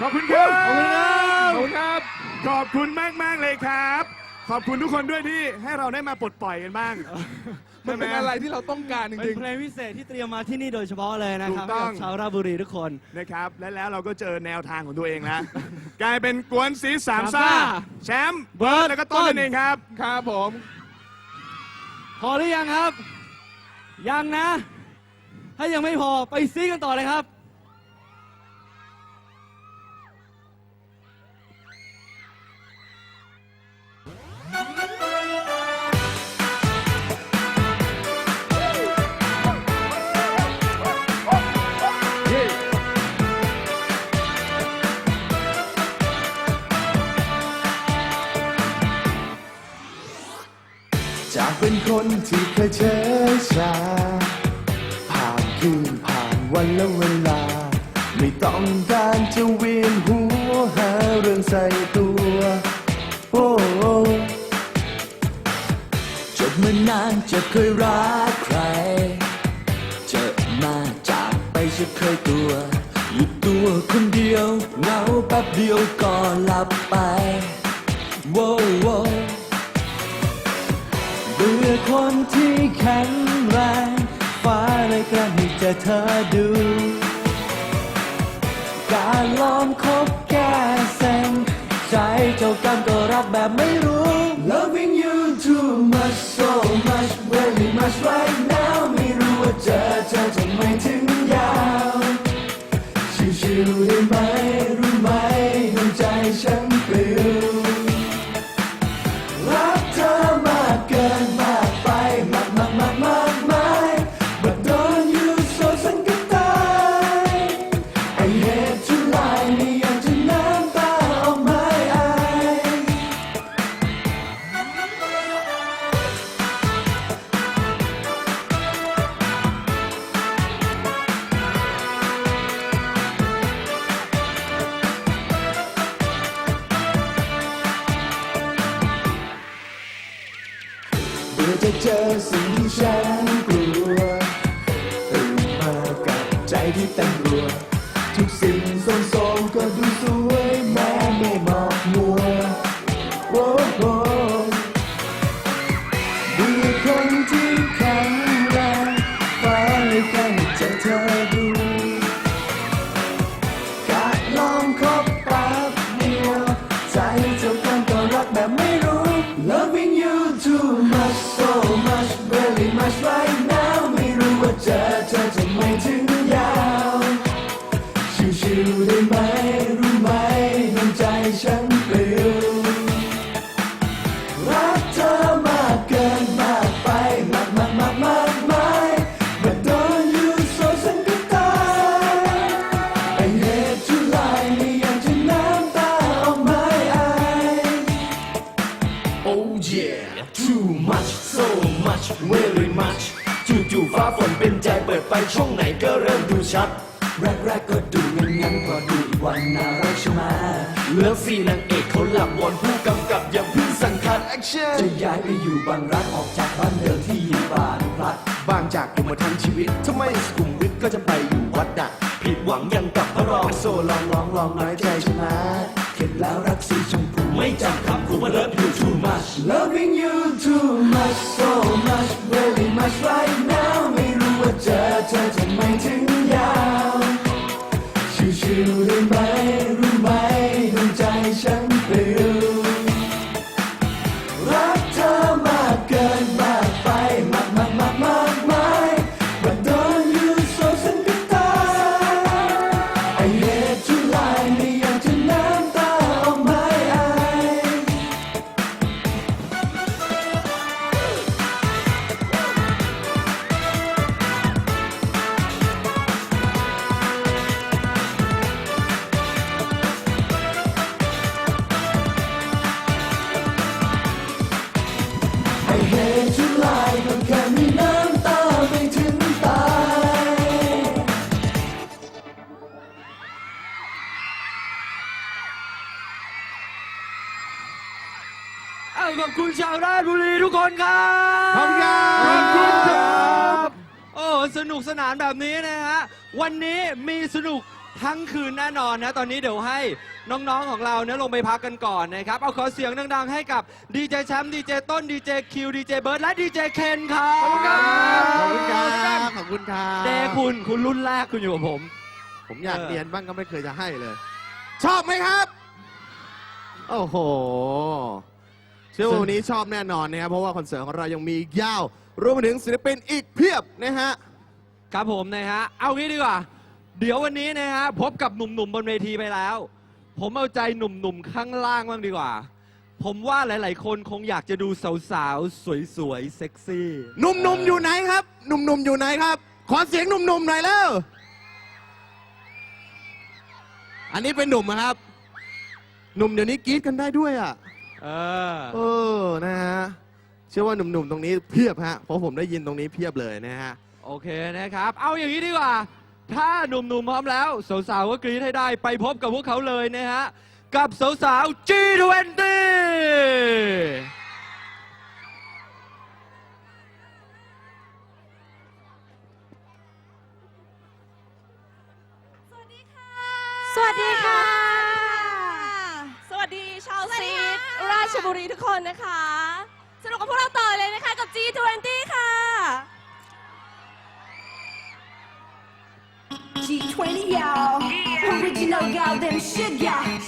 ขอบคุณครับ ขอบคุณครับ ขอบคุณครับ ขอบคุณมากมากๆเลยครับ ขอบคุณทุกคนด้วยที่ให้เราได้มาปลดปล่อยกันบ้าง มันเป็นอะไรที่เราต้องการจเป็นริงเพลงพิเศษที่เตรียมมาที่นี่โดยเฉพาะเลยนะครับถูกต้องให้กับชาวราชบุรีทุกคน นะครับ และแล้วเราก็เจอแนวทางของตัวเองแล้ว กลายเป็นกวนสีสามสามซ่าซ่า แชมป์เบิร์ดแล้วก็ต้นนั่นเองครับๆครับผม พอหรือยังครับ ยังนะ ถ้ายังไม่พอไปซีกันต่อเลยครับ จากเป็นคนที่เคยเฉยชา ผ่านคืนผ่านวันและเวลา ไม่ต้องการจะเวียนหัวหาเรื่องใส่ จะเคยรักใคร เจอมาจากไปจะเคยตัว อยู่ตัวคนเดียวเหงาแป๊บเดียวก็หลับไปโว้โวเบื่อคนที่แข็งแรงฟ้าเลยกระห้เจอเธอดู การล้องคบแก้เซ็งใจเจ้ากรรมก็รักแบบไม่รู้ Loving you too much so much very much right now ไม่รู้ว่าเจอเธอทำไมถึงยาวชิวๆได้ไหม เจอสิ่งที่ฉัน อยู่บางรักออกจากบ้านเดิมที่อยู่บางพลัด บางจากอยู่มาทั้งชีวิตทำไมสุขุมวิทก็จะไปอยู่วัดน่ะผิดหวังยังกับพระรองโซลองลองลองน้อยใจช่ไหมเข็ดแล้วรักสีชมพูไม่จำคำคูมาเลิฟ you too much loving you too much so much very much right now ไม่รู้ว่าเจอเธอทำไมถึงยาวชิวๆได้ไหมรู้ไหมดวงใจฉันปลิวรั คนครับขอบคุณครับขอบคุณครับโอ้สนุกสนานแบบนี้นะฮะ วันนี้มีสนุกทั้งคืนแน่นอนนะ ตอนนี้เดี๋ยวให้น้องๆของเราเนี่ยลงไปพักกันก่อนนะครับ เอาขอเสียงดังๆให้กับดีเจแชมป์ดีเจต้นดีเจคิวดีเจเบิร์ดและดีเจเคนครับขอบคุณครับขอบคุณครับขอบคุณครับเดคุณคุณรุ่นแรกคุณอยู่กับผม ผมอยากเออเรียนบ้างก็ไม่เคยจะให้เลย ชอบไหมครับ โอ้โห เชื่อว่าวันนี้ชอบแน่นอนนะครับเพราะว่าคอนเสิร์ตของเรายังมีอีกยาว รวมไปถึงศิลปินอีกเพียบนะฮะ ครับผมนะฮะ เอางี้ดีกว่า เดี๋ยววันนี้นะฮะพบกับหนุ่มๆบนเวทีไปแล้ว ผมเอาใจหนุ่มๆข้างล่างบ้างดีกว่า ผมว่าหลายๆ คนคงอยากจะดูสาวๆ สวยๆ เซ็กซี่ หนุ่มๆอยู่ไหนครับ หนุ่มๆอยู่ไหนครับ ขอเสียงหนุ่มๆหน่อยแล้ว อันนี้เป็นหนุ่มนะครับ หนุ่มเดี๋ยวนี้กรี๊ดกันได้ด้วยอะ เออ เออนะฮะเชื่อว่าหนุ่มๆตรงนี้เพียบฮะเพราะผมได้ยินตรงนี้เพียบเลยนะฮะ โอเคนะครับ เอาอย่างนี้ดีกว่า ถ้าหนุ่มๆพร้อมแล้วสาวๆก็กรี๊ดให้ได้ไปพบกับพวกเขาเลยนะฮะ กับสาวๆ G20 สวัสดีค่ะ สวัสดีช ชบุรีทุกคนนะคะ สนุกกับพวกเราต่อเลยนะคะกับ G20 ค่ะ G20 y'all Original goddamn shit y'all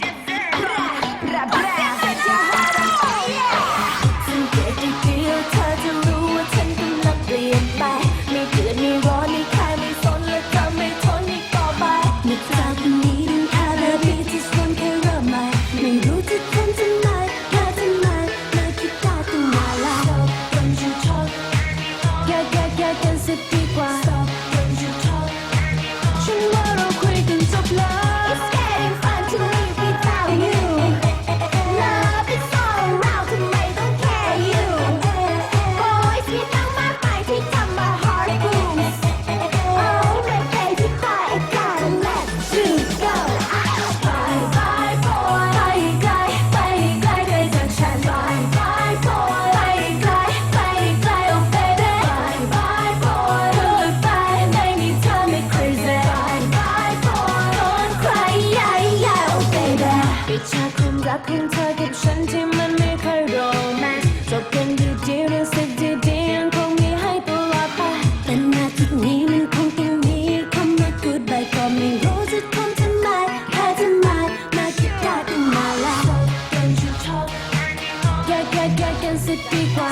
แยกแยกแยกกันสักดีกว่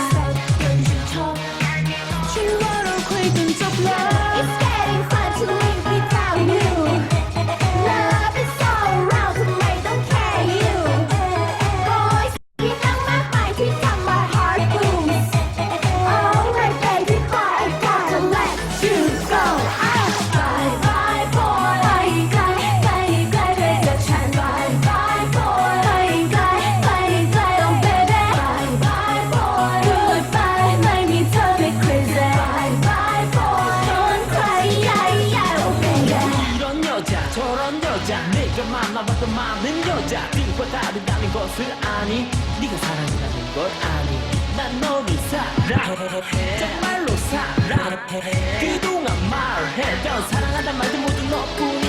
것을 아니? 네가 사랑이라는 걸 아니? 난 너를 사랑해. 정말로 사랑해. 그동안 말했던 사랑한단 말도 모두 너뿐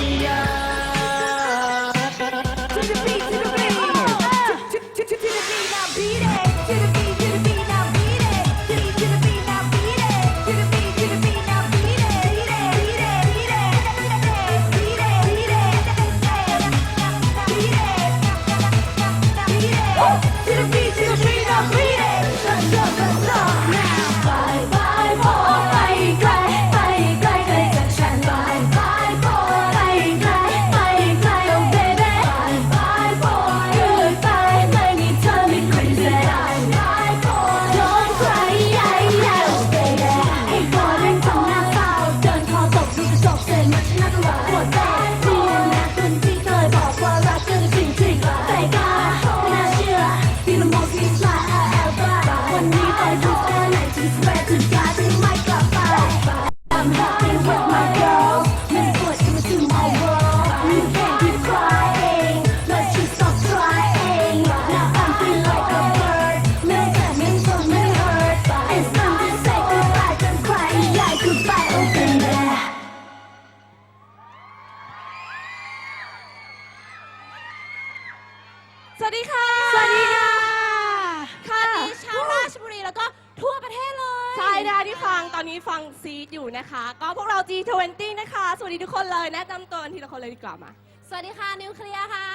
2020 นะคะ สวัสดีทุกคนเลยแนะนำตัวกันทีละคนเลยดีกว่ามา สวัสดีค่ะ นิวเคลียร์ค่ะ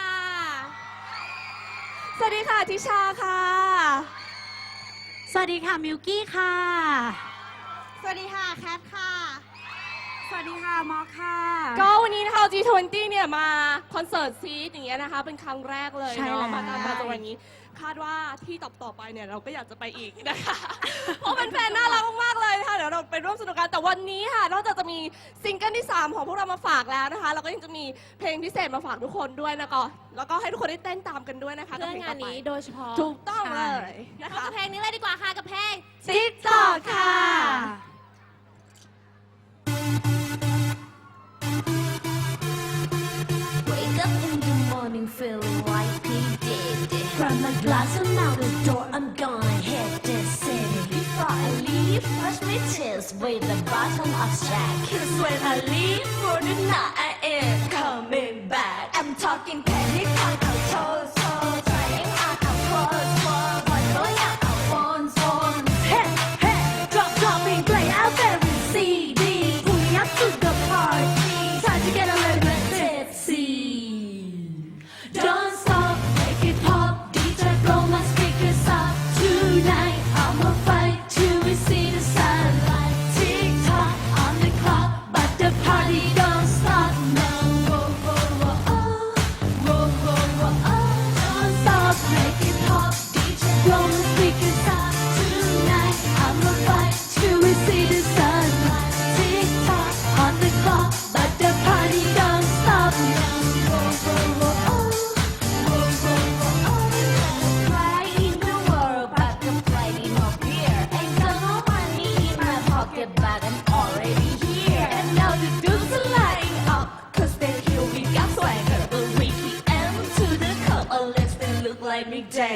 สวัสดีค่ะทิชาค่ะ สวัสดีค่ะ มิวกี้ค่ะ สวัสดีค่ะ แคทค่ะ สวัสดีค่ะ มอค่ะ ก็วันนี้นะคะ G20 เนี่ยมาคอนเสิร์ตซีดอย่างเงี้ยนะคะ เป็นครั้งแรกเลยเนาะมาตามมาตรงวันนี้ คาดว่าที่ต่อต่อไปเนี่ยเราก็อยากจะไปอีกนะคะ เพราะเป็นแฟนน่ารักมากๆเลยค่ะเดี๋ยวเราไปร่วมสนุกกันแต่วันนี้ค่ะ นอกจากจะมีซิงเกิลที่ 3 ของพวกเรามาฝากแล้วนะคะ เราก็ยังจะมีเพลงพิเศษมาฝากทุกคนด้วยนะก็แล้วก็ให้ทุกคนได้เต้นตามกันด้วยนะคะเพื่องานนี้กับเพลงต่อไปโดยเฉพาะถูกต้องเลยนะเข้าคะ กับเพลงนี้เลยดีกว่าค่ะกับเพลงซิกต่อค่ะ Wake up in the morning feeling like Grab my glass and out the door, I'm gonna hit this city. Before I leave, brush my tears with the bottom of Jack. Cause when I leave for the night, I ain't coming back. I'm talking panic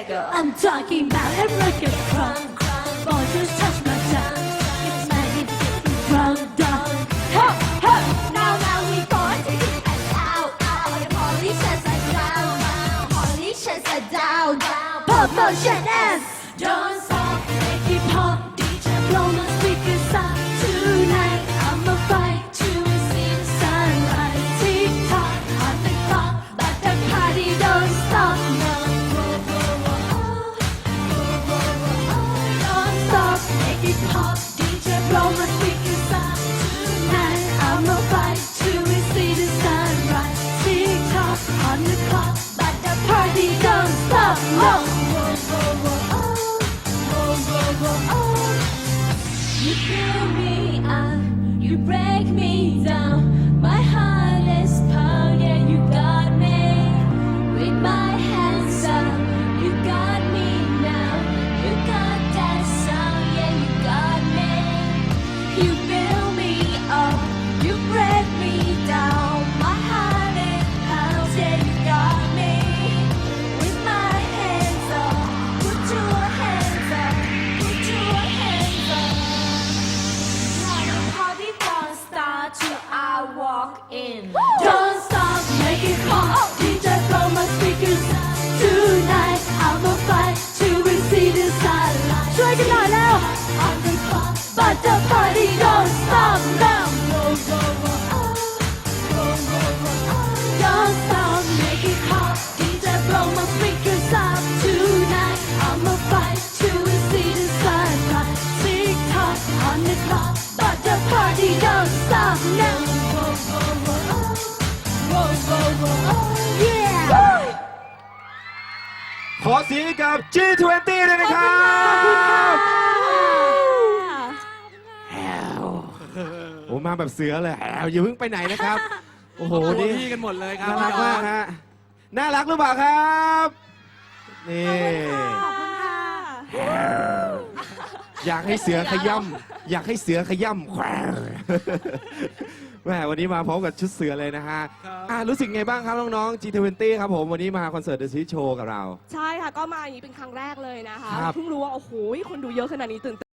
nigga. I'm talking about a crunk, crunk. Boys, just touch my tongue. It's magic to get you drunk, drunk. Ho, ho, now, now we going to get an ow, ow. Your politicians are down, down. Politicians are down, down. Promotion and don't สียงให้กับ G20 เลยนะครับโอ้มาแบบเสือเลยแหวอย่าเพิ่งไปไหนนะครับโอ้โหโอ้โหนี่พี่กันหมดเลยครับน่ารักมากฮะน่ารักหรือเปล่าครับ นี่ ขอบคุณค่ะ อยากให้เสือขย่ำอยากให้เสือขย่ำ แขวแหมวันนี้มาพร้อมกับชุดเสือเลยนะฮะครับ อะรู้สึกไงบ้างครับน้องๆ G20 ครับผมวันนี้มาคอนเสิร์ต The Street Show กับเรา ใช่ค่ะ ก็มาอย่างนี้เป็นครั้งแรกเลยนะคะ ครับ เพิ่งรู้ว่า โอ้โห คนดูเยอะขนาดนี้ตื่นเต้น